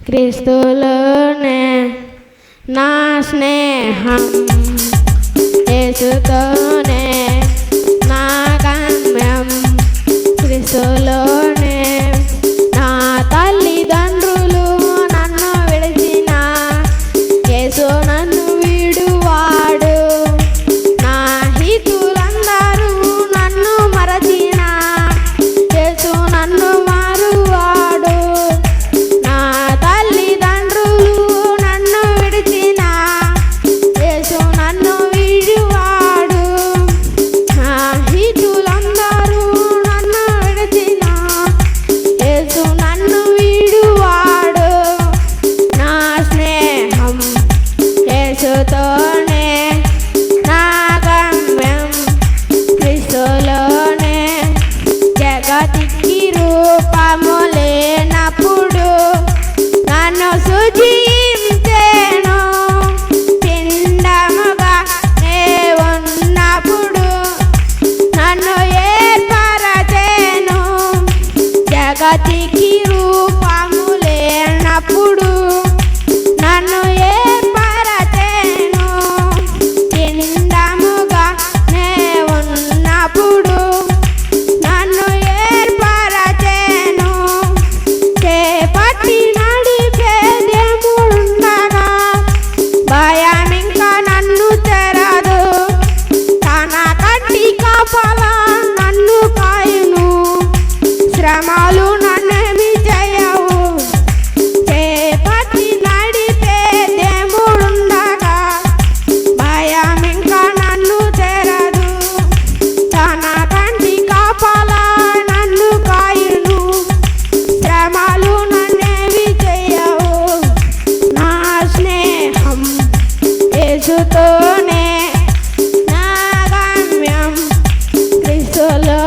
క్రీస్తులోనే నా స్నేహం యేసుతోనే গাছে কি solo